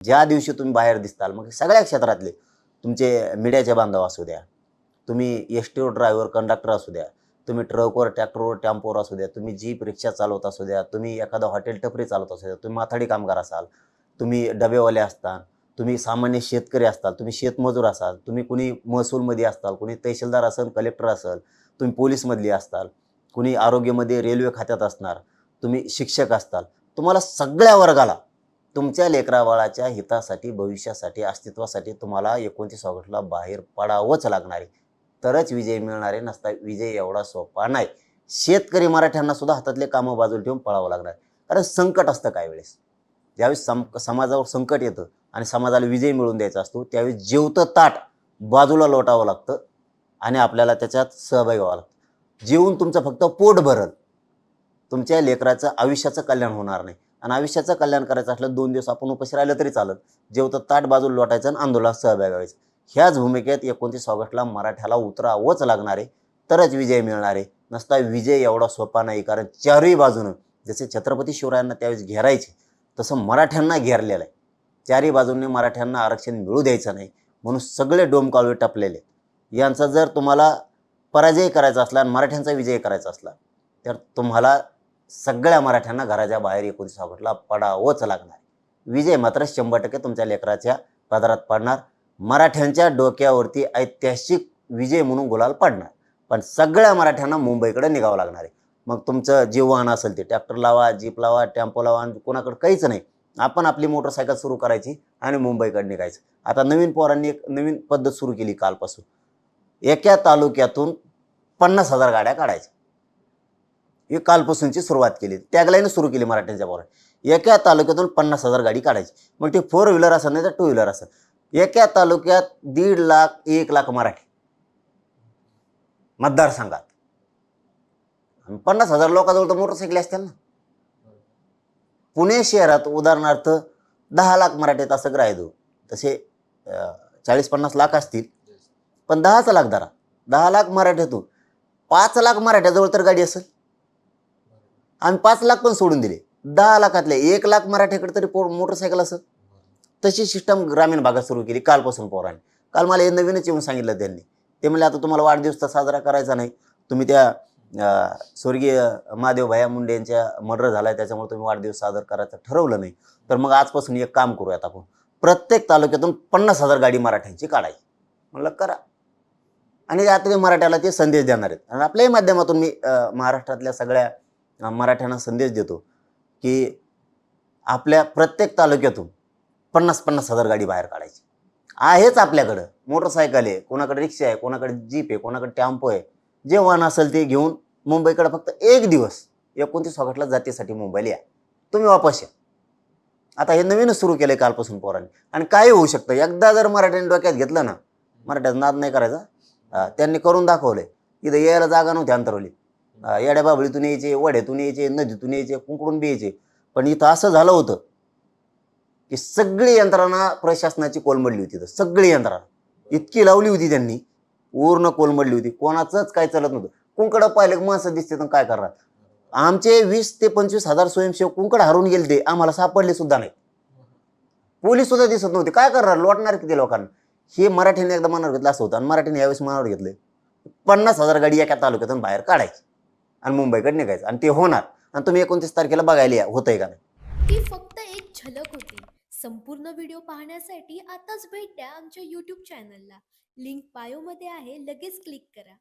ज्या दिवशी तुम्ही बाहेर दिसताल मग सगळ्या क्षेत्रातले तुमचे मीडियाचे बांधव असू द्या तुम्ही एस टीवर ड्रायव्हर कंडक्टर असू द्या तुम्ही ट्रकवर ट्रॅक्टरवर टॅम्पोवर असू द्या तुम्ही जीप रिक्षा चालवत असू द्या तुम्ही एखादं हॉटेल टपरी चालवत असू द्या तुम्ही माथाडी कामगार असाल तुम्ही डबेवाले असताल तुम्ही सामान्य शेतकरी असताल तुम्ही शेतमजूर असाल तुम्ही कुणी महसूलमध्ये असताल कुणी तहसीलदार असाल कलेक्टर असाल तुम्ही पोलीसमधली असताल कुणी आरोग्यामध्ये रेल्वे खात्यात असणार तुम्ही शिक्षक असताल तुम्हाला सगळ्या वर्गाला तुमच्या लेकराबाळाच्या हितासाठी भविष्यासाठी अस्तित्वासाठी तुम्हाला एकोणतीस ऑगस्टला बाहेर पडावंच लागणार आहे. तरच विजय मिळणार आहे नसता विजय एवढा सोपा नाही. शेतकरी मराठ्यांना सुद्धा हातातले कामं बाजूला ठेवून पळावं लागणार कारण संकट असतं काही वेळेस. ज्यावेळेस सम समाजावर संकट येतं आणि समाजाला विजय मिळवून द्यायचा असतो त्यावेळेस जेवतं ताट बाजूला लोटावं लागतं आणि आपल्याला त्याच्यात सहभागी व्हावं लागतं. जेवून तुमचं फक्त पोट भरल तुमच्या लेकराचं आयुष्याचं कल्याण होणार नाही. आणि आयुष्याचं कल्याण करायचं असलं दोन दिवस आपण उपाशी राहिलं तरी चालत. जेवतं ताट बाजूला लोटायचं आणि आंदोलनात सहभागी व्हायचं. ह्याच भूमिकेत एकोणतीस ऑगस्टला मराठ्याला उतरावंच लागणार आहे तरच विजय मिळणार. आहे नसता विजय एवढा सोपा नाही कारण चारही बाजूनं जसे छत्रपती शिवरायांना त्यावेळेस घेरायचे तसं मराठ्यांना घेरलेलं आहे. चारही बाजूंनी मराठ्यांना आरक्षण मिळू द्यायचं नाही म्हणून सगळे डोमकावळे टपलेले यांचा जर तुम्हाला पराजय करायचा असला आणि मराठ्यांचा विजय करायचा असला तर तुम्हाला सगळ्या मराठ्यांना घराच्या बाहेर एकोणीस ऑगस्टला पडावंच लागणार विजय मात्र शंभर टक्के तुमच्या लेकराच्या पदरात पडणार. मराठ्यांच्या डोक्यावरती ऐतिहासिक विजय म्हणून गुलाल पडणार. पण सगळ्या मराठ्यांना मुंबईकडे निघावं लागणार आहे. मग तुमचं जे वाहन असेल ते ट्रॅक्टर लावा जीप लावा टेम्पो लावा आणि कोणाकडे काहीच नाही. आपण आपली मोटरसायकल सुरू करायची आणि मुंबईकडे निघायचं. आता नवीन पोरांनी एक नवीन पद्धत सुरू केली कालपासून. एका तालुक्यातून पन्नास हजार गाड्या काढायच्या. ही कालपासूनची सुरुवात केली. टॅगलाईन सुरू केली मराठ्यांच्या बरोबर एका तालुक्यातून पन्नास हजार गाडी काढायची. मग ते फोर व्हीलर असं नाही तर टू व्हीलर असं एका तालुक्यात दीड लाख एक लाख मराठी. मतदारसंघात. पन्नास हजार लोकांजवळ तर मोटरसायकली असतील ना. पुणे शहरात उदाहरणार्थ दहा लाख मराठीत असं ग्राह्य देऊ तसे चाळीस पन्नास लाख असतील. पण दहाच लाख धरा. दहा लाख मराठ्यातून पाच लाख मराठ्याजवळ तर गाडी असेल. आम्ही पाच लाख पण सोडून दिले. दहा लाखातले. एक लाख मराठीकडे तरी पो मोटरसायकल असं. तशी सिस्टम ग्रामीण भागात सुरू केली कालपासून पोरांनी. काल मला हे नवीनच येऊन सांगितलं त्यांनी. ते म्हणले आता तुम्हाला वाढदिवस तर साजरा करायचा नाही. तुम्ही त्या स्वर्गीय महादेव भैया मुंडे यांच्या मर्डर आहे त्याच्यामुळे तुम्ही वाढदिवस साजरा करायचं ठरवलं नाही. तर मग आजपासून एक काम करूयात आपण. प्रत्येक तालुक्यातून पन्नास हजार गाडी मराठ्यांची काढायची. म्हणलं करा. आणि आता मराठ्याला ते संदेश देणार आहेत. आणि आपल्याही माध्यमातून मी महाराष्ट्रातल्या सगळ्या मराठ्यांना संदेश देतो की आपल्या प्रत्येक तालुक्यातून पन्नास पन्नास हजार गाडी बाहेर काढायची. आहेच आपल्याकडं. मोटरसायकल आहे कोणाकडे रिक्षा आहे कोणाकडे जीप आहे कोणाकडे टॅम्पो आहे. जे वाहन असेल ते घेऊन मुंबईकडे फक्त एक दिवस एकोणतीस ऑगस्टला जातीसाठी मुंबईला या. तुम्ही वापस या. आता हे नवीनच सुरू केलं आहे कालपासून पोरांनी. आणि काय होऊ शकतं. एकदा जर मराठ्यांनी डोक्यात घेतलं ना मराठ्यात नाद नाही करायचा. त्यांनी करून दाखवलंय. इथं यायला जागा नव्हती अंतरवली. येड्या बाबळीतून यायचे वड्यातून यायचे नदीतून यायचे कुंकडून बी यायचे. पण इथं असं झालं होतं की सगळी यंत्रणा प्रशासनाची कोलमडली होती तर सगळी यंत्रणा. इतकी लावली होती त्यांनी. पूर्ण कोलमडली होती. कोणाचंच काय चालत नव्हतं. कुंकडं पाहिलं की माणसं दिसते तर काय करणार? आमचे वीस ते पंचवीस हजार स्वयंसेवक कुंकड हरून गेले ते आम्हाला सापडले सुद्धा नाही. पोलीस सुद्धा दिसत नव्हते. काय करणार? लोटणार किती लोकांना? हे मराठीने एकदा मनावर घेतलं असं होतं. आणि मराठीने यावेळेस मनावर घेतलं पन्नास हजार गाडी एका तालुक्यातून बाहेर काढायची. आणि मुंबईकडे निघायचं. आणि ते होणार. आणि तुम्ही एकोणतीस तारखेला बघायला या. होतंय का नाही? ती फक्त एक झलक होती. संपूर्ण व्हिडिओ पाहण्यासाठी आताच भेट द्या आमच्या यूट्यूब चॅनलला लिंक बायोमध्ये आहे. लगेच क्लिक करा.